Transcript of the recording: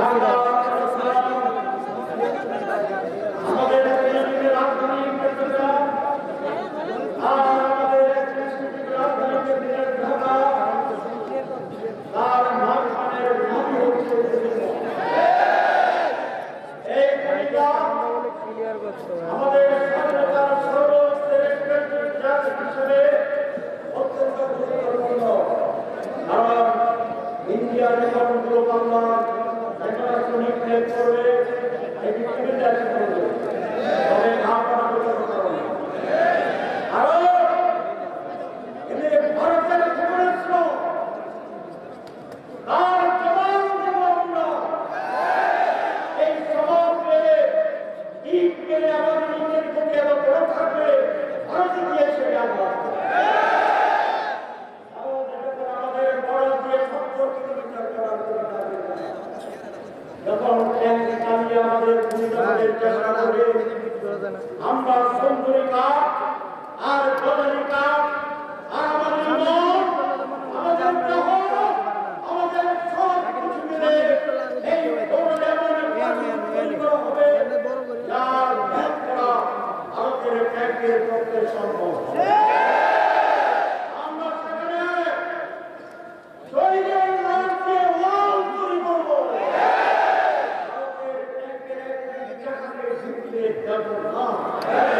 ধন্যবাদ করবে এই পৃথিবীতে করবে? আমরা সুন্দরী আর প্রধানী التمر